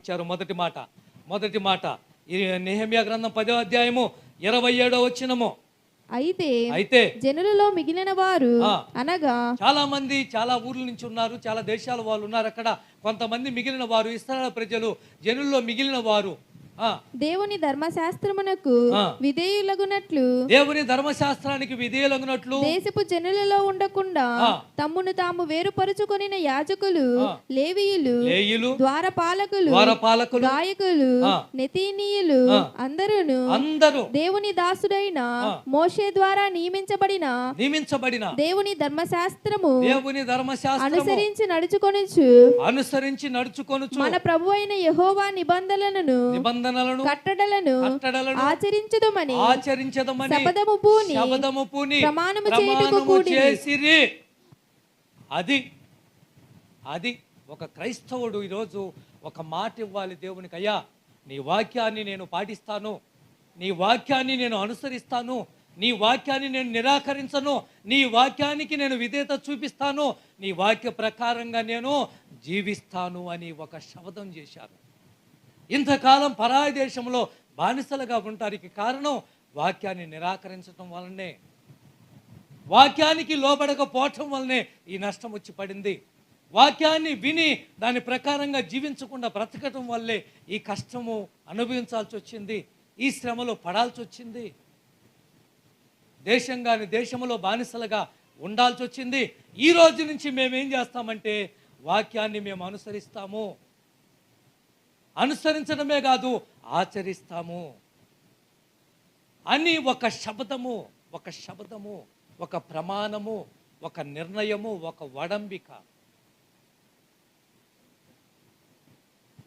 ఇచ్చారు మొదటి మాట. మొదటి మాట. నెహమ్యా గ్రంథం పదో అధ్యాయము ఇరవై ఏడో వచ్చినము అయితే అయితే జనులలో మిగిలిన వారు. అనగా చాలా మంది చాలా ఊర్ల నుంచి ఉన్నారు చాలా దేశాల వాళ్ళు ఉన్నారు అక్కడ. కొంతమంది మిగిలిన వారు ఇస్రాయల్ ప్రజలు జనుల్లో మిగిలిన వారు. దేవుని ధర్మశాస్త్రమునకు. విధేయులగునట్లు దేవుని ధర్మశాస్త్రానికి విధేయులగినట్లు దేశపు జనులలో ఉండకుండా. తమ్మును తాము వేరుపరుచుకొనిన యాజకులు. లేవీయులు ద్వారపాలకులు ద్వారపాలకులు గాయకులు. నెతీనీయులు ఆ. అందరూను అందరూ దేవుని దాసుడైన. మోషే ద్వారా నియమించబడిన నియమించబడిన దేవుని ధర్మశాస్త్రము దేవుని ధర్మశాస్త్రము అనుసరించి నడుచుకొనుచు అనుసరించి నడుచుకొనుచు మన ప్రభు అయిన యహోవా నిబంధనలను నిబంధనలను కట్టడలను ఆచరించదుమని ఆచరించదమని శపథము పూని శపథము పూని ప్రమాణము చేయుటకు. చేసిరి. అది అది ఒక క్రైస్తవుడు ఈరోజు ఒక మాట ఇవ్వాలి దేవునికి. అయ్యా నీ వాక్యాన్ని నేను పాటిస్తాను నీ వాక్యాన్ని నేను అనుసరిస్తాను నీ వాక్యాన్ని నేను నిరాకరించను నీ వాక్యానికి నేను విధేయత చూపిస్తాను నీ వాక్య ప్రకారంగా నేను జీవిస్తాను అని ఒక శపథం చేశాను ఇంతకాలం పరాయి దేశంలో బానిసలుగా ఉండటానికి కారణం వాక్యాన్ని నిరాకరించడం వలనే వాక్యానికి లోబడకపోవటం వల్లనే ఈ నష్టం వచ్చి పడింది. వాక్యాన్ని విని దాని ప్రకారంగా జీవించకుండా బ్రతకటం వల్లే ఈ కష్టము అనుభవించాల్సి వచ్చింది. ఈ శ్రమలో పడాల్సి వచ్చింది. దేశంగాని దేశంలో బానిసలుగా ఉండాల్సి వచ్చింది. ఈ రోజు నుంచి మేమేం చేస్తామంటే వాక్యాన్ని మేము అనుసరిస్తాము. అనుసరించడమే కాదు ఆచరిస్తాము. అని ఒక శబ్దము ఒక శబ్దము ఒక ప్రమాణము ఒక నిర్ణయము ఒక వడంబిక.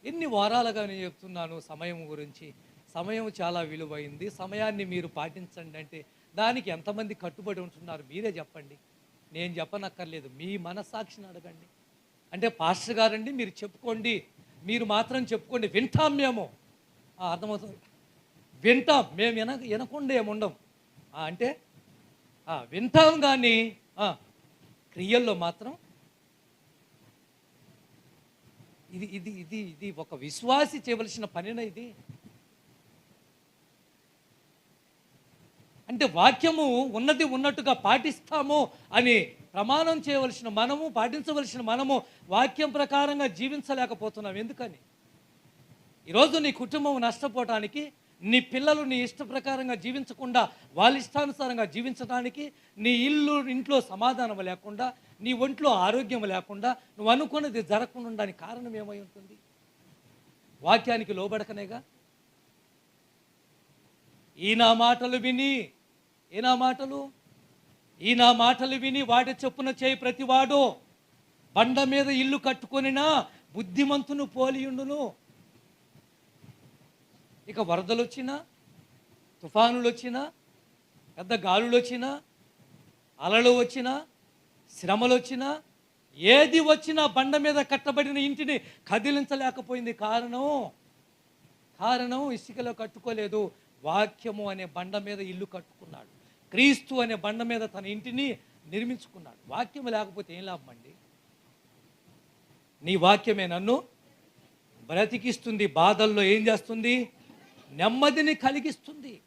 ఎన్ని వారాలుగా నేను చెప్తున్నాను సమయం గురించి. సమయం చాలా విలువైంది. సమయాన్ని మీరు పాటించండి అంటే దానికి ఎంతమంది కట్టుబడి ఉంటున్నారు మీరే చెప్పండి. నేను చెప్పనక్కర్లేదు మీ మనస్సాక్షిని అడగండి. అంటే పాస్టర్ గారండి మీరు చెప్పుకోండి. మీరు మాత్రం చెప్పుకోండి వింటాం మేము. అర్థమవుతుంది? వింటాం. మేము విన వినకుండా ఏముండం అంటే వింటాం కానీ క్రియల్లో మాత్రం ఇది ఇది ఇది ఇది ఒక విశ్వాసి చేయవలసిన పనిన ఇది? అంటే వాక్యము ఉన్నది ఉన్నట్టుగా పాటిస్తాము అని ప్రమాణం చేయవలసిన మనము పాటించవలసిన మనము వాక్యం ప్రకారంగా జీవించలేకపోతున్నాం. ఎందుకని? ఈరోజు నీ కుటుంబం నష్టపోవటానికి నీ పిల్లలు నీ ఇష్ట ప్రకారంగా జీవించకుండా వాళ్ళ ఇష్టానుసారంగా జీవించడానికి నీ ఇల్లు ఇంట్లో సమాధానం లేకుండా నీ ఒంట్లో ఆరోగ్యం లేకుండా నువ్వు అనుకున్నది జరగకుండా ఉండడానికి కారణం ఏమై ఉంటుంది? వాక్యానికి లోబడకనేగా? ఈనా మాటలు విని ఈ మాటలు ఈ నా మాటలు విని వాటి చొప్పున చేయి ప్రతివాడు. బండ మీద ఇల్లు కట్టుకొనినా బుద్ధిమంతును పోలియుండును ఇక వరదలు వచ్చినా తుఫానులు వచ్చినా పెద్ద గాలులు వచ్చినా అలలు వచ్చినా శ్రమలు వచ్చినా ఏది వచ్చినా బండ మీద కట్టబడిన ఇంటిని కదిలించలేకపోయింది కారణం కారణం ఇసుకలో కట్టుకోలేదు. వాక్యము అనే బండ మీద ఇల్లు కట్టుకున్నాడు. క్రీస్తు అనే బండ మీద తన ఇంటిని నిర్మించుకున్నాడు. వాక్యం లేకపోతే ఏం లాభం అండి? నీ వాక్యమే నన్ను బ్రతికిస్తుంది బాధల్లో ఏం చేస్తుంది? నెమ్మదిని కలిగిస్తుంది.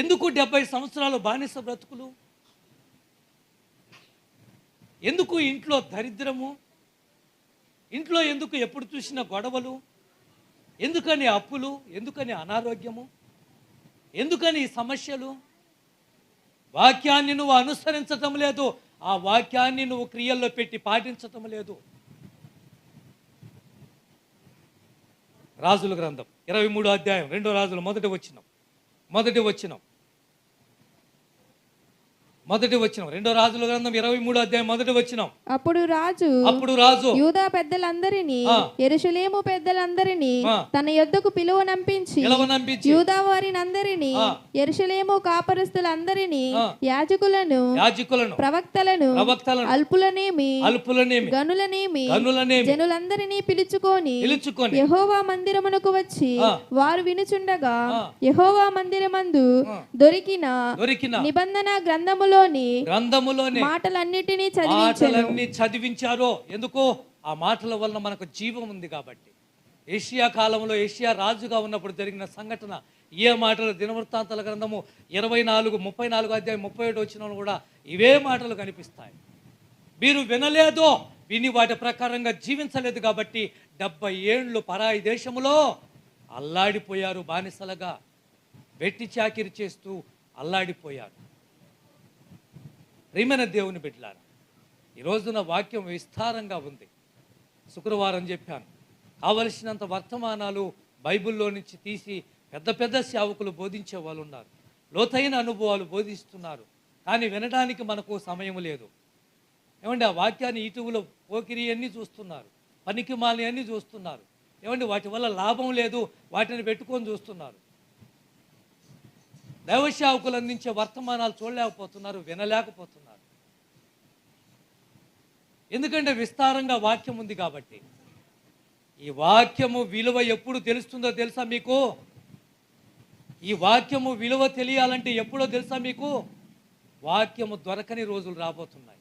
ఎందుకు డెబ్బై సంవత్సరాలు బానిస బ్రతుకులు? ఎందుకు ఇంట్లో దరిద్రము? ఇంట్లో ఎందుకు ఎప్పుడు చూసిన గొడవలు? ఎందుకని అప్పులు? ఎందుకని అనారోగ్యము? ఎందుకని ఈ సమస్యలు? వాక్యాన్ని నువ్వు అనుసరించటం లేదు. ఆ వాక్యాన్ని నువ్వు క్రియల్లో పెట్టి పాటించటం లేదు. రాజుల గ్రంథం ఇరవై మూడో అధ్యాయం రెండో రాజులు మొదటి వచ్చినం మొదటి వచ్చినం మొదటి వచ్చినం రెండో రాజుల గ్రంథం ఇరవై మూడో అధ్యాయం మొదటి వచ్చినం అప్పుడు రాజు అప్పుడు రాజు యూదా పెద్దలందరినీ ఆ. ఎరుషలేము పెద్దలందరినీ. తన యొద్దకు పిలువనంపించి యూదా వారినందరినీ ఆ. ఎరుషలేము కాపరస్తులందరినీ. యాజకులను యాజకులను ప్రవక్తలను ప్రవక్తలను అల్పులనేమి అల్పులనేమి గనులనేమి గనులనేమి జనులందరినీ పిలుచుకొని పిలుచుకొని యహోవా మందిరమునకు వచ్చి. వారు వినుచుండగా. యహోవా మందిరమందు. దొరికిన దొరికిన నిబంధన గ్రంథములోని గ్రంథములోనే మాటలన్నిటినీ మాటలన్నీ చదివించారో? ఎందుకు? ఆ మాటల వలన మనకు జీవం ఉంది కాబట్టి. ఏషియా కాలంలో ఏషియా రాజుగా ఉన్నప్పుడు జరిగిన సంఘటన ఏ మాటలు? దినవృత్తాంతాల గ్రంథము ఇరవై నాలుగు ముప్పై నాలుగు అధ్యాయం ముప్పై ఏడు వచ్చిన కూడా ఇవే మాటలు కనిపిస్తాయి. మీరు వినలేదో? విని వాటి ప్రకారంగా జీవించలేదు కాబట్టి డెబ్బై ఏండ్లు పరాయి దేశములో అల్లాడిపోయారు బానిసలుగా. వెట్టి చాకిరి చేస్తూ అల్లాడిపోయారు. ప్రియమైన దేవుని బిడ్డలారా ఈ రోజున వాక్యం విస్తారంగా ఉంది. శుక్రవారం చెప్పాను కావలసినంత వర్తమానాలు బైబిల్లో నుంచి తీసి పెద్ద పెద్ద సేవకులు బోధించే వాళ్ళు ఉన్నారు లోతైన అనుభవాలు బోధిస్తున్నారు కానీ వినడానికి మనకు సమయం లేదు. ఏమండి ఆ వాక్యాన్ని ఇటువులో పోకిరి అన్నీ చూస్తున్నారు పనికి మాలి అన్నీ చూస్తున్నారు. ఏమండి వాటి వల్ల లాభం లేదు వాటిని పెట్టుకొని చూస్తున్నారు. దైవశావకులు అందించే వర్తమానాలు చూడలేకపోతున్నారు వినలేకపోతున్నారు. ఎందుకంటే విస్తారంగా వాక్యం ఉంది కాబట్టి. ఈ వాక్యము విలువ ఎప్పుడు తెలుస్తుందో తెలుసా మీకు? ఈ వాక్యము విలువ తెలియాలంటే ఎప్పుడో తెలుసా మీకు? వాక్యము దొరకని రోజులు రాబోతున్నాయి.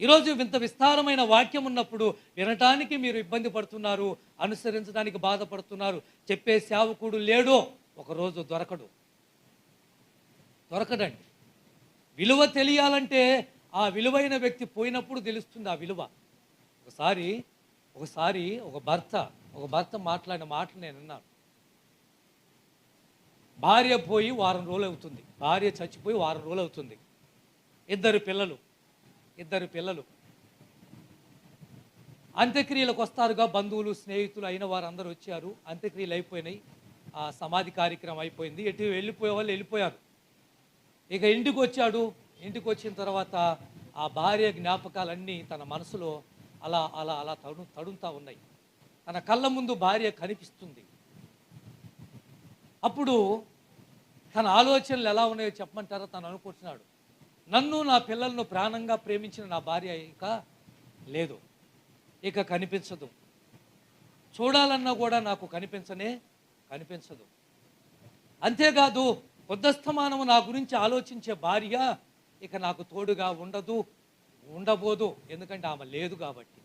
ఈరోజు ఇంత విస్తారమైన వాక్యం ఉన్నప్పుడు వినటానికి మీరు ఇబ్బంది పడుతున్నారు అనుసరించడానికి బాధపడుతున్నారు చెప్పే సేవకుడు లేడో. ఒకరోజు దొరకడు. దొరకడండి. విలువ తెలియాలంటే ఆ విలువైన వ్యక్తి పోయినప్పుడు తెలుస్తుంది ఆ విలువ. ఒకసారి ఒకసారి ఒక భర్త ఒక భర్త మాట్లాడిన మాటలు నేను విన్నాను. భార్య పోయి వారం రోజులు అవుతుంది. భార్య చచ్చిపోయి వారం రోజులు అవుతుంది. ఇద్దరు పిల్లలు ఇద్దరు పిల్లలు. అంత్యక్రియలకు వస్తారుగా బంధువులు స్నేహితులు అయిన వారందరూ వచ్చారు. అంత్యక్రియలు అయిపోయినాయి. ఆ సమాధి కార్యక్రమం అయిపోయింది. ఎటు వెళ్ళిపోయే వాళ్ళు వెళ్ళిపోయారు. ఇక ఇంటికి వచ్చాడు. ఇంటికి వచ్చిన తర్వాత ఆ భార్య జ్ఞాపకాలన్నీ తన మనసులో అలా అలా అలా తడు తడుంతా ఉన్నాయి. తన కళ్ళ ముందు భార్య కనిపిస్తుంది. అప్పుడు తన ఆలోచనలు ఎలా ఉన్నాయో చెప్పమంటారో? తను అనుకుంటున్నాడు. నన్ను నా పిల్లలను ప్రాణంగా ప్రేమించిన నా భార్య ఇక లేదు. ఇక కనిపించదు. చూడాలన్నా కూడా నాకు కనిపించనే కనిపించదు. అంతేకాదు పొద్దస్తమానము నా గురించి ఆలోచించే భార్య ఇక నాకు తోడుగా ఉండదు ఉండబోదు. ఎందుకంటే ఆమె లేదు కాబట్టి.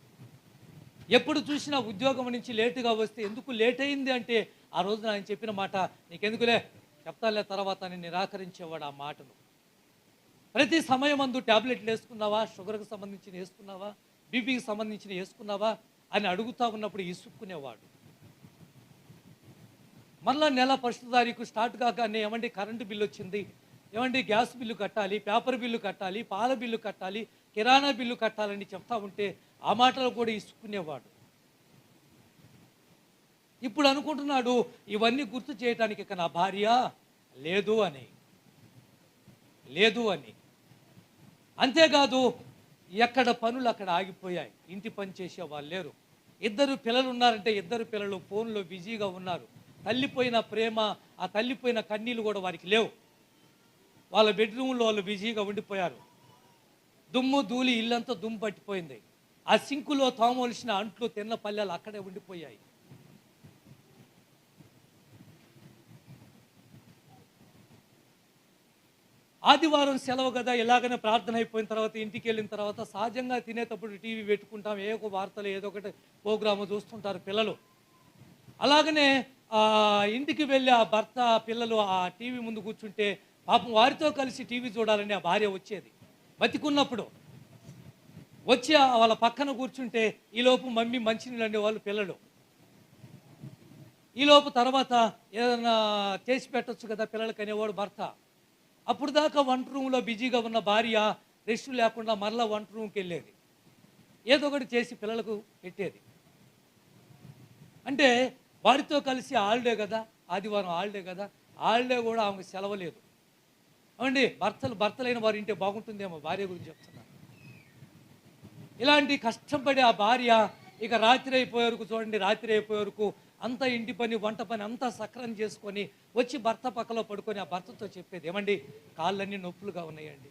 ఎప్పుడు చూసినా ఉద్యోగం నుంచి లేటుగా వస్తే ఎందుకు లేట్ అయింది అంటే ఆ రోజున ఆయన చెప్పిన మాట నీకెందుకులే? చెప్తాలే తర్వాత అని నిరాకరించేవాడు ఆ మాటను. ప్రతి సమయం అందు ట్యాబ్లెట్లు వేసుకున్నావా? షుగర్కి సంబంధించిన వేసుకున్నావా? బీపీకి సంబంధించిన వేసుకున్నావా? అని అడుగుతా ఉన్నప్పుడు ఇసుక్కునేవాడు. మళ్ళా నెల ఫస్ట్ తారీఖు స్టార్ట్ కాగానే ఏమండి కరెంటు బిల్లు వచ్చింది? ఏమండి గ్యాస్ బిల్లు కట్టాలి పేపర్ బిల్లు కట్టాలి పాల బిల్లు కట్టాలి కిరాణా బిల్లు కట్టాలని చెప్తా ఉంటే ఆ మాటలు కూడా ఇసుకునేవాడు ఇప్పుడు అనుకుంటున్నాడు ఇవన్నీ గుర్తు చేయటానికి ఇక నా భార్య లేదు అని. లేదు అని. అంతేకాదు ఎక్కడ పనులు అక్కడ ఆగిపోయాయి. ఇంటి పని చేసే వాళ్ళు లేరు. ఇద్దరు పిల్లలు ఉన్నారంటే ఇద్దరు పిల్లలు ఫోన్లో బిజీగా ఉన్నారు. తల్లిపోయిన ప్రేమ ఆ తల్లిపోయిన కన్నీళ్ళు కూడా వారికి లేవు. వాళ్ళ బెడ్రూమ్లో వాళ్ళు బిజీగా ఉండిపోయారు. దుమ్ము ధూళి ఇల్లంతా దుమ్ము పట్టిపోయింది. ఆ సింకులో తోమవలసిన అంట్లు తిన్న పల్లెలు అక్కడే ఉండిపోయాయి. ఆదివారం సెలవు కదా ఇలాగనే ప్రార్థన అయిపోయిన తర్వాత ఇంటికి వెళ్ళిన తర్వాత సహజంగా తినేటప్పుడు టీవీ పెట్టుకుంటాం. ఏ ఒక వార్తలు ఏదో ఒకటి ప్రోగ్రాము చూస్తుంటారు పిల్లలు. అలాగనే ఇంటికి వెళ్ళి ఆ భర్త పిల్లలు ఆ టీవీ ముందు కూర్చుంటే పాపం వారితో కలిసి టీవీ చూడాలని ఆ భార్య వచ్చేది. బతికున్నప్పుడు వచ్చి వాళ్ళ పక్కన కూర్చుంటే ఈలోపు మమ్మీ మంచినీళ్ళు అండే వాళ్ళు పిల్లలు. ఈలోపు తర్వాత ఏదైనా చేసి పెట్టచ్చు కదా పిల్లలకి అనేవాడు భర్త. అప్పుడు దాకా వంట రూమ్లో బిజీగా ఉన్న భార్య రెస్ట్ లేకుండా మరలా వంట రూమ్కి వెళ్ళేది. ఏదో ఒకటి చేసి పిల్లలకు పెట్టేది. అంటే వారితో కలిసి హాలిడే కదా ఆదివారం హాలిడే కదా హాలిడే కూడా ఆమెకు సెలవు లేదు అవండి భర్తలు భర్తలైన వారి ఇంటే బాగుంటుందేమో భార్య గురించి చెప్తున్నాను ఇలాంటి కష్టపడి ఆ భార్య ఇక రాత్రి అయిపోయే వరకు చూడండి రాత్రి అయిపోయే వరకు అంత ఇంటి పని వంట పని అంతా సక్రం చేసుకొని వచ్చి భర్త పక్కలో పడుకొని ఆ భర్తతో చెప్పేది ఏమండి కాళ్ళన్నీ నొప్పులుగా ఉన్నాయండి.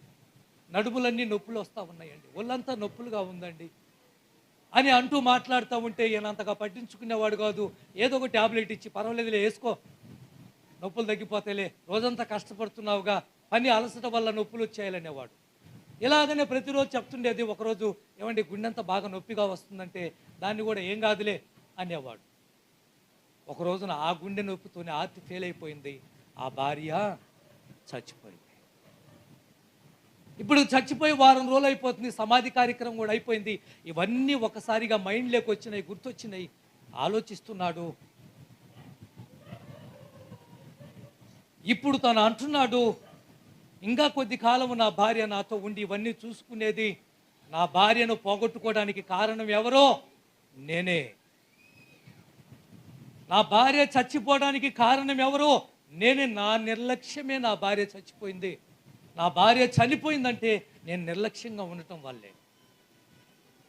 నడుములన్నీ నొప్పులు వస్తూ ఉన్నాయండి. ఒళ్ళంతా నొప్పులుగా ఉందండి. అని అంటూ మాట్లాడుతూ ఉంటే ఈయన అంతగా పట్టించుకునేవాడు కాదు. ఏదో ఒక ట్యాబ్లెట్ ఇచ్చి పర్వాలేదులే వేసుకో. నొప్పులు తగ్గిపోతాయిలే. రోజంతా కష్టపడుతున్నావుగా. పని అలసట వల్ల నొప్పులు వచ్చాయలనేవాడు. ఇలాగనే ప్రతిరోజు చెప్తుండేది ఒకరోజు ఏమండి గుండెంత బాగా నొప్పిగా వస్తుందంటే దాన్ని కూడా ఏం కాదులే? అనేవాడు. ఒక రోజున ఆ గుండె నొప్పితోనే ఆర్తి ఫెయిల్ అయిపోయింది ఆ భార్య చచ్చిపోయింది. ఇప్పుడు చచ్చిపోయి వారం రోజులు అయిపోతుంది సమాధి కార్యక్రమం కూడా అయిపోయింది. ఇవన్నీ ఒకసారిగా మైండ్లోకి వచ్చినాయి గుర్తొచ్చినాయి. ఆలోచిస్తున్నాడు. ఇప్పుడు తను అంటున్నాడు ఇంకా కొద్ది కాలము నా భార్య నాతో ఉండి ఇవన్నీ చూసుకునేది నా భార్యను పోగొట్టుకోవడానికి కారణం ఎవరో నేనే. నా భార్య చచ్చిపోవడానికి కారణం ఎవరో నేనే. నా నిర్లక్ష్యమే నా భార్య చచ్చిపోయింది. నా భార్య చనిపోయిందంటే నేను నిర్లక్ష్యంగా ఉండటం వల్లే.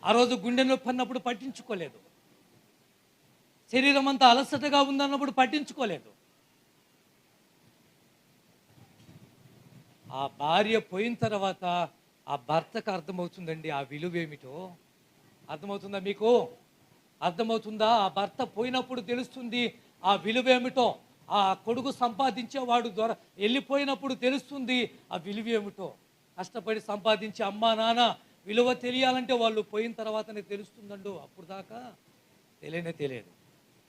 ఆ రోజు గుండె నొప్పి అన్నప్పుడు పట్టించుకోలేదు. శరీరం అంతా అలసటగా ఉందన్నప్పుడు పట్టించుకోలేదు. ఆ భార్య పోయిన తర్వాత ఆ భర్తకు అర్థమవుతుందండి ఆ విలువ ఏమిటో? అర్థమవుతుందా మీకు? అర్థమవుతుందా? ఆ భర్త పోయినప్పుడు తెలుస్తుంది ఆ విలువ ఏమిటో? ఆ కొడుకు సంపాదించేవాడు దొర వెళ్ళిపోయినప్పుడు తెలుస్తుంది ఆ విలువ ఏమిటో. కష్టపడి సంపాదించే అమ్మా నాన్న విలువ తెలియాలంటే వాళ్ళు పోయిన తర్వాతనే తెలుస్తుందండు. అప్పుడు దాకా తెలియనే తెలియదు.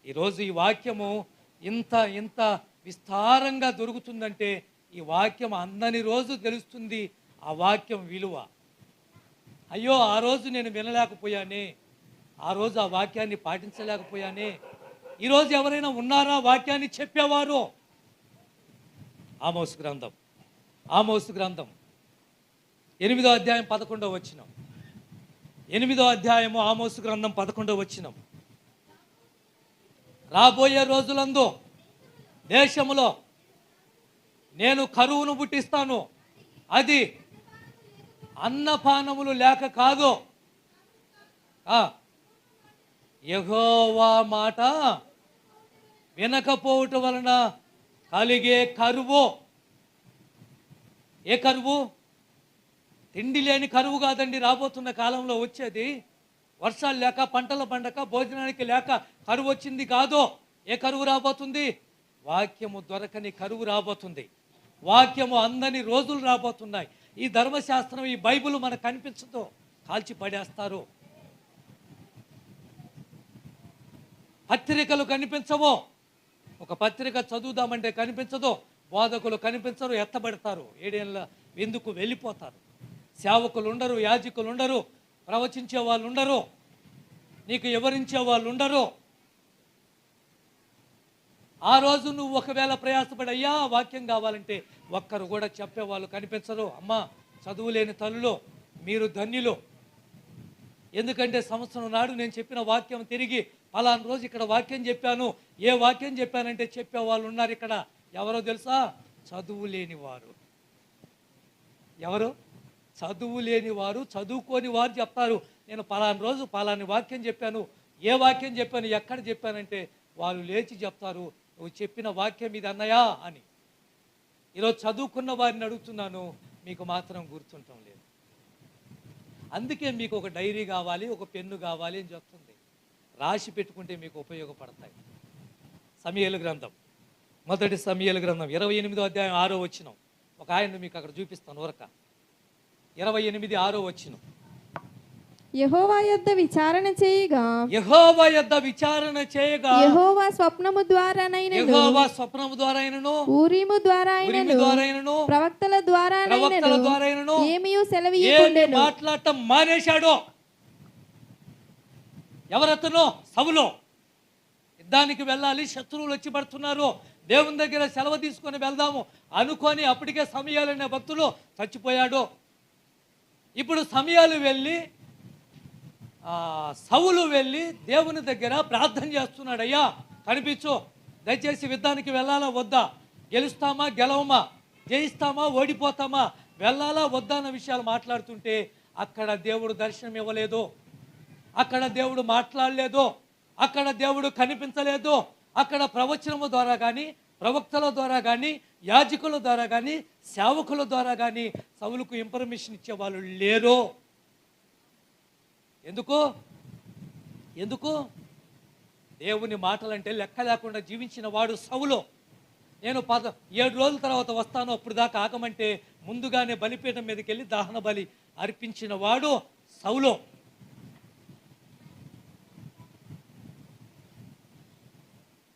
ఈరోజు ఈ వాక్యము ఇంత ఇంత విస్తారంగా దొరుకుతుందంటే ఈ వాక్యం అందని రోజు తెలుస్తుంది ఆ వాక్యం విలువ. అయ్యో ఆ రోజు నేను వినలేకపోయానే. ఆ రోజు ఆ వాక్యాన్ని పాటించలేకపోయానే. ఈరోజు ఎవరైనా ఉన్నారా? వాక్యాన్ని చెప్పేవారు? ఆమోసు గ్రంథం. ఆమోసు గ్రంథం. ఎనిమిదో అధ్యాయం పదకొండవ వచ్చినం ఎనిమిదో అధ్యాయము ఆమోసు గ్రంథం పదకొండవ వచ్చినం రాబోయే రోజులందు దేశములో నేను కరువును పుట్టిస్తాను. అది అన్నపానములు లేక కాదు. యహోవా మాట వినకపోవటం వలన కలిగే కరువు. ఏ కరువు? తిండి లేని కరువు కాదండి రాబోతున్న కాలంలో వచ్చేది. వర్షాలు లేక పంటలు పండక భోజనానికి లేక కరువు వచ్చింది కాదు ఏ కరువు రాబోతుంది? వాక్యము దొరకని కరువు రాబోతుంది. వాక్యము అందని రోజులు రాబోతున్నాయి. ఈ ధర్మశాస్త్రం ఈ బైబిల్ మనకు కనిపించదు. కాల్చి పడేస్తారు పత్రికలు కనిపించవు. ఒక పత్రిక చదువుదామంటే కనిపించదు బోధకులు కనిపించరు ఎత్తబడతారు. ఏడేళ్ళ ఎందుకు వెళ్ళిపోతారు? సేవకులు ఉండరు యాజకులు ఉండరు ప్రవచించే వాళ్ళు ఉండరు నీకు వివరించే వాళ్ళు ఉండరు ఆ రోజు నువ్వు ఒకవేళ ప్రయాసపడి అయ్యా వాక్యం కావాలంటే ఒక్కరు కూడా చెప్పేవాళ్ళు కనిపించరు. అమ్మ చదువులేని తల్లులో తల్లులు మీరు ధన్యులు. ఎందుకంటే సంవత్సరం నాడు నేను చెప్పిన వాక్యం తిరిగి పలానా రోజు ఇక్కడ వాక్యం చెప్పాను. ఏ వాక్యం చెప్పానంటే చెప్పే వాళ్ళు ఉన్నారు ఇక్కడ. ఎవరో తెలుసా? చదువు లేని వారు. ఎవరు? చదువు లేని వారు. చదువుకోని వారు చెప్తారు. నేను పలానా రోజు పలాని వాక్యం చెప్పాను. ఏ వాక్యం చెప్పాను? ఎక్కడ చెప్పానంటే వాళ్ళు లేచి చెప్తారు. నువ్వు చెప్పిన వాక్యం ఇది అన్నయా అని. ఈరోజు చదువుకున్న వారిని అడుగుతున్నాను. మీకు మాత్రం గుర్తుండటం లేదు. అందుకే మీకు ఒక డైరీ కావాలి ఒక పెన్ను కావాలి అని చెప్తుంది. రాసి పెట్టుకుంటే మీకు ఉపయోగపడతాయి. సమయలు గ్రంథం. మొదటి సమయలు గ్రంథం. ఇరవై ఎనిమిదో అధ్యాయం ఆరో వచ్చినం ఒక ఆయన మీకు అక్కడ చూపిస్తాను ఊరక. ఇరవై ఎనిమిది ఆరో వచ్చినం యహోవా యొద్ద విచారణ చేయగా? యహోవా యొద్ద విచారణ చేయగా? యహోవా స్వప్నము ద్వారానైనను? యహోవా స్వప్నము ద్వారా అయినను ఊరీము ద్వారా ఉరిమి అయినను ద్వారా అయినను ప్రవక్తల ద్వారా ప్రవక్తల ద్వారా అయినను ఏమియు ఏమి సెలవీయకుండెను మాట్లాడటం మానేశాడు? ఎవరతను? సభలో యుద్ధానికి వెళ్ళాలి శత్రువులు వచ్చి పడుతున్నారు. దేవుని దగ్గర సెలవు తీసుకొని వెళ్దాము. అనుకొని అప్పటికే సమయాలనే భక్తులు చచ్చిపోయాడు. ఇప్పుడు సమయాలు వెళ్ళి సవులు వెళ్ళి దేవుని దగ్గర ప్రార్థన చేస్తున్నాడయ్యా కనిపించు. దయచేసి యుద్ధానికి వెళ్ళాలా వద్దా? గెలుస్తామా గెలవమా? జయిస్తామా ఓడిపోతామా? వెళ్ళాలా వద్దా అన్న విషయాలు మాట్లాడుతుంటే అక్కడ దేవుడు దర్శనం ఇవ్వలేదు. అక్కడ దేవుడు మాట్లాడలేదు అక్కడ దేవుడు కనిపించలేదు అక్కడ ప్రవచనము ద్వారా కానీ ప్రవక్తల ద్వారా కానీ యాజకుల ద్వారా కానీ సేవకుల ద్వారా కానీ సవులకు ఇన్ఫర్మేషన్ ఇచ్చే వాళ్ళు లేరు. ఎందుకు? ఎందుకు? దేవుని మాటలంటే లెక్క లేకుండా జీవించిన వాడు సవులో నేను పద ఏడు రోజుల తర్వాత వస్తాను అప్పుడు దాకా ఆగమంటే ముందుగానే బలిపీఠం మీదకి వెళ్ళి దహన బలి అర్పించిన వాడు సవులో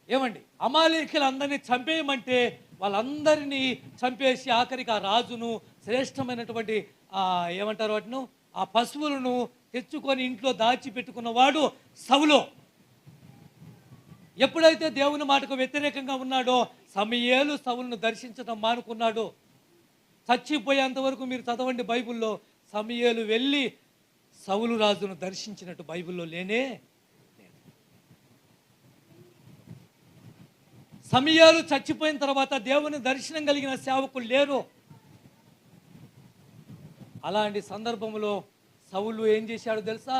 ఏమండి? అమాలేకులందరినీ చంపేయమంటే వాళ్ళందరినీ చంపేసి ఆఖరికి ఆ రాజును శ్రేష్టమైనటువంటి ఏమంటారు వాటిను? ఆ పశువులను తెచ్చుకొని ఇంట్లో దాచిపెట్టుకున్నవాడు సవులో ఎప్పుడైతే దేవుని మాటకు వ్యతిరేకంగా ఉన్నాడో సమయేలు సవులను దర్శించడం మానుకున్నాడు. చచ్చిపోయేంత వరకు మీరు చదవండి బైబిల్లో సమయేలు వెళ్ళి సవులు రాజును దర్శించినట్టు బైబిల్లో లేనే సమయాలు చచ్చిపోయిన తర్వాత దేవుని దర్శనం కలిగిన సేవకులు లేరు. అలాంటి సందర్భంలో సౌలు ఏం చేశాడు తెలుసా?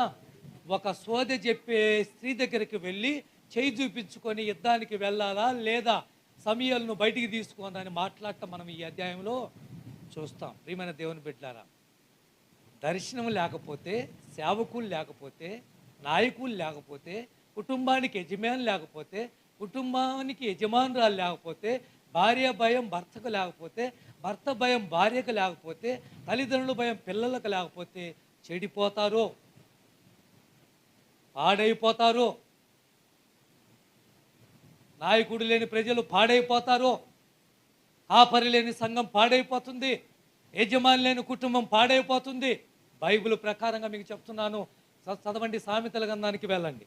ఒక సోద చెప్పే స్త్రీ దగ్గరికి వెళ్ళి చేయి చూపించుకొని యుద్ధానికి వెళ్ళాలా లేదా సమయాలను బయటికి తీసుకోవాలని మాట్లాడటం మనం ఈ అధ్యాయంలో చూస్తాం. ప్రియమైన దేవుని బిడ్డారా దర్శనం లేకపోతే సేవకులు లేకపోతే నాయకులు లేకపోతే కుటుంబానికి యజమాని లేకపోతే కుటుంబానికి యజమానురాలు లేకపోతే భార్య భయం భర్తకు లేకపోతే భర్త భయం భార్యకు లేకపోతే తల్లిదండ్రుల భయం పిల్లలకు లేకపోతే చెడిపోతారు పాడైపోతారు నాయకుడు లేని ప్రజలు పాడైపోతారు కాపరి లేని సంఘం పాడైపోతుంది యజమాని లేని కుటుంబం పాడైపోతుంది. బైబిల్ ప్రకారంగా మీకు చెప్తున్నాను. చదవండి సామెతల గంధానికి వెళ్ళండి.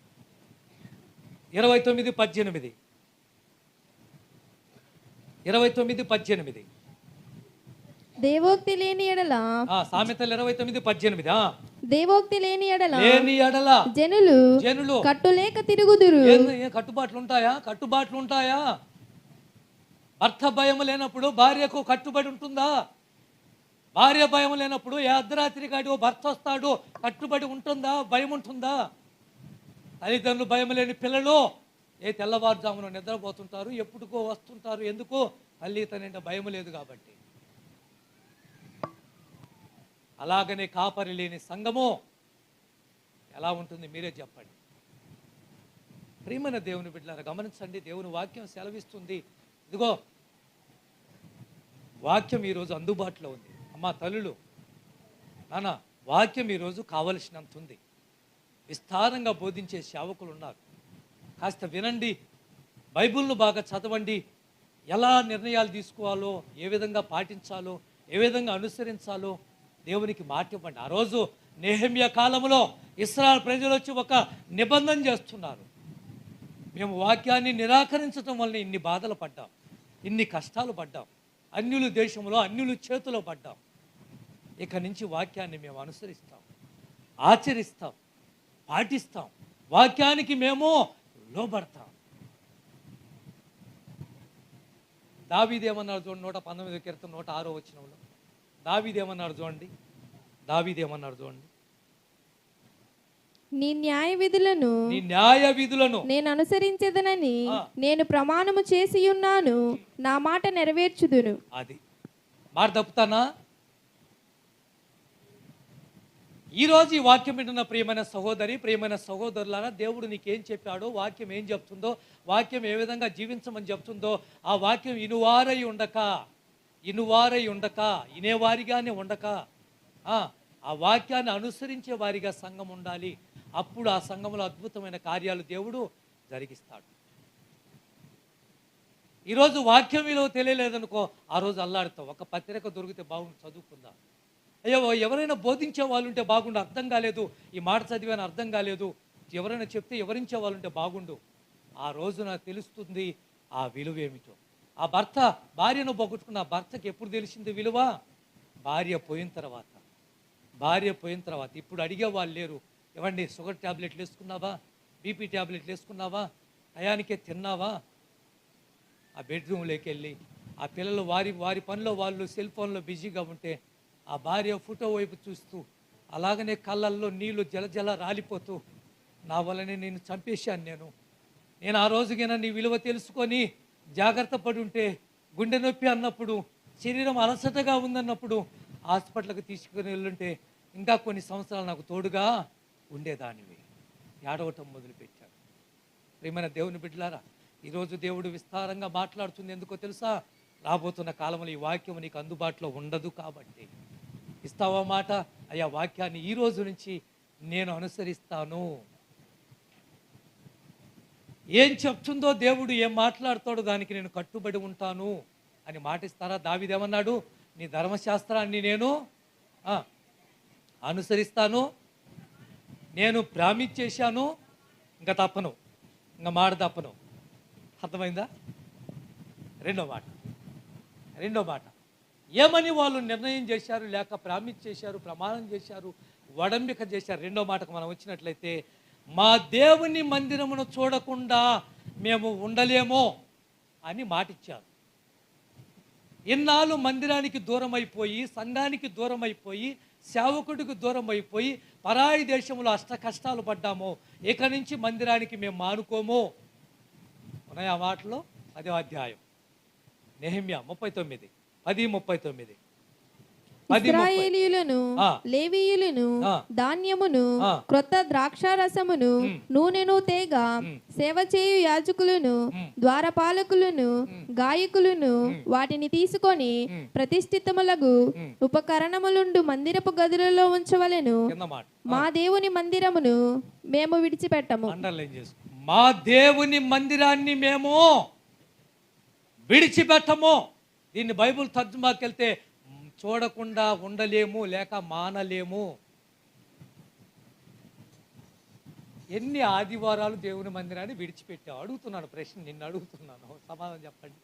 ఇరవై తొమ్మిది పద్దెనిమిది. ఇరవై తొమ్మిది పద్దెనిమిది. దేవోక్తి లేని ఎడల. సామెతలు ఇరవై తొమ్మిది పద్దెనిమిది. దేవోక్తి లేని ఎడల. లేని ఎడల. జనులు జనులు. కట్టులేక తిరుగుదురు. కట్టుబాట్లు ఉంటాయా కట్టుబాట్లు ఉంటాయా భర్త భయం లేనప్పుడు భార్యకు కట్టుబడి ఉంటుందా? భార్య భయం లేనప్పుడు ఏ అర్ధరాత్రి కాడు భర్త వస్తాడు కట్టుబడి ఉంటుందా? భయం ఉంటుందా? తల్లిదండ్రులు భయం లేని పిల్లలు ఏ తెల్లవారుజామున నిద్రపోతుంటారు ఎప్పుడుకో వస్తుంటారు ఎందుకు తల్లి తనంటే భయం లేదు కాబట్టి. అలాగనే కాపరి లేని సంఘము ఎలా ఉంటుంది మీరే చెప్పండి. ప్రియమైన దేవుని బిడ్డలారా గమనించండి దేవుని వాక్యం సెలవిస్తుంది. ఇదిగో వాక్యం ఈరోజు అందుబాటులో ఉంది. అమ్మా తల్లులు నాన్న వాక్యం ఈరోజు కావలసినంత ఉంది. విస్తారంగా బోధించే సేవకులు ఉన్నారు కాస్త వినండి బైబిల్ను బాగా చదవండి ఎలా నిర్ణయాలు తీసుకోవాలో ఏ విధంగా పాటించాలో ఏ విధంగా అనుసరించాలో దేవునికి మాట ఇవ్వండి. ఆ రోజు నేహమ్య కాలంలో ఇస్రాయల్ ప్రజలు వచ్చి ఒక నిబంధన చేస్తున్నారు. మేము వాక్యాన్ని నిరాకరించడం వలన ఇన్ని బాధలు పడ్డాం ఇన్ని కష్టాలు పడ్డాం అన్యుల దేశంలో అన్యుల చేతిలో పడ్డాం. ఇక నుంచి వాక్యాన్ని మేము అనుసరిస్తాం ఆచరిస్తాం. పాటిస్తాం వాక్యానికి మేము లోబడతాం. దావీదేమన్నాడు చూడండి నూట పంతొమ్మిది కీర్తన నూట ఆరో వచ్చినంలో దావీదేమన్నాడు చూడండి దావీదేమన్నాడు చూడండి. నీ న్యాయ విధులను నీ న్యాయ విధులను నేను అనుసరించదనని. నేను ప్రమాణము చేసి ఉన్నాను. నా మాట నెరవేర్చుదును. అది. మాట తప్పుతానా? ఈరోజు ఈ వాక్యం వింటున్న ప్రియమైన సహోదరి ప్రియమైన సహోదరులారా దేవుడు నీకేం చెప్పాడో వాక్యం ఏం చెప్తుందో వాక్యం ఏ విధంగా జీవించమని చెప్తుందో ఆ వాక్యం ఇనువారై ఉండక ఇనువారై ఉండక ఇనేవారిగానే ఉండక. ఆ, వాక్యాన్ని అనుసరించే వారిగా సంఘం ఉండాలి. అప్పుడు ఆ సంఘంలో అద్భుతమైన కార్యాలు దేవుడు జరిగిస్తాడు. ఈరోజు వాక్యం విలువ తెలియలేదనుకో ఆ రోజు అల్లాడుతావు. ఒక పత్రిక దొరికితే బాగుంది చదువుకుందాం. అయ్యో ఎవరైనా బోధించే వాళ్ళు ఉంటే బాగుండు అర్థం కాలేదు. ఈ మాట చదివాను అర్థం కాలేదు. ఎవరైనా చెప్తే ఎవరించే వాళ్ళు ఉంటే బాగుండు. ఆ రోజు నాకు తెలుస్తుంది ఆ విలువ ఏమిటో. ఆ భర్త భార్యను పోగొట్టుకున్న భర్తకి ఎప్పుడు తెలిసింది విలువ? భార్య పోయిన తర్వాత. భార్య పోయిన తర్వాత. ఇప్పుడు అడిగే వాళ్ళు లేరు. ఇవ్వండి షుగర్ ట్యాబ్లెట్లు వేసుకున్నావా? బీపీ ట్యాబ్లెట్లు వేసుకున్నావా? టయానికే తిన్నావా? ఆ బెడ్రూమ్లోకి వెళ్ళి ఆ పిల్లలు వారి వారి పనిలో వాళ్ళు సెల్ ఫోన్లో బిజీగా ఉంటే ఆ భార్య ఫోటో వైపు చూస్తూ అలాగనే కళ్ళల్లో నీళ్ళు జల జల రాలిపోతూ నా వల్లనే నేను చంపేశాను నేను. నేను ఆ రోజుకైనా నీ విలువ తెలుసుకొని జాగ్రత్త పడి ఉంటే గుండె నొప్పి అన్నప్పుడు శరీరం అలసటగా ఉందన్నప్పుడు హాస్పిటల్కి తీసుకుని వెళ్ళుంటే ఇంకా కొన్ని సంవత్సరాలు నాకు తోడుగా ఉండేదానివి. ఏడవటం మొదలుపెట్టాడు. ప్రేమైన దేవుని బిడ్డలారా ఈరోజు దేవుడు విస్తారంగా మాట్లాడుతుంది. ఎందుకో తెలుసా? రాబోతున్న కాలంలో ఈ వాక్యం నీకు అందుబాటులో ఉండదు కాబట్టి. ఇస్తావా మాట? అయ్యా వాక్యాన్ని ఈ రోజు నుంచి నేను అనుసరిస్తాను. ఏం చెప్తుందో దేవుడు ఏం మాట్లాడతాడో దానికి నేను కట్టుబడి ఉంటాను అని మాటిస్తారా? దావిదేమన్నాడు నీ ధర్మశాస్త్రాన్ని నేను అనుసరిస్తాను. నేను ప్రామిస్ చేశాను. ఇంకా తప్పను. ఇంకా మాట తప్పను. అర్థమైందా? రెండో మాట. రెండో మాట. ఏమని వాళ్ళు నిర్ణయం చేశారు లేక ప్రామిస్ చేశారు ప్రమాణం చేశారు వడంబిక చేశారు. రెండో మాటకు మనం వచ్చినట్లయితే మా దేవుని మందిరమును చూడకుండా మేము ఉండలేమో అని మాటిచ్చారు. ఇన్నాళ్ళు మందిరానికి దూరం అయిపోయి సంఘానికి దూరం అయిపోయి సేవకుడికి దూరం అయిపోయి పరాయి దేశంలో అష్ట కష్టాలు పడ్డాము ఇక నుంచి మందిరానికి మేము మానుకోము. ఉన్నాయి ఆ మాటలో? అదే అధ్యాయం. నెహమ్యా ముప్పై తొమ్మిది. పది ముప్పై తొమ్మిది. ఆ. లేవీయులను. ధాన్యమును. క్రొత్త ద్రాక్షారసమును నూనెను తేగ సేవ చేయు యాజకులను ద్వారపాలకులను గాయకులను వాటిని తీసుకొని ప్రతిష్ఠితములగు ఉపకరణములుండు మందిరపు గదులలో ఉంచవలెను. మా దేవుని మందిరమును మేము విడిచిపెట్టము. మా దేవుని మందిరాన్ని మేము విడిచిపెట్టము. దీన్ని బైబుల్ తర్జుమాకి వెళ్తే చూడకుండా ఉండలేము లేక మానలేము. ఎన్ని ఆదివారాలు దేవుని మందిరాన్ని విడిచిపెట్టావు? అడుగుతున్నాను ప్రశ్న నిన్ను అడుగుతున్నాను. సమాధానం చెప్పండి.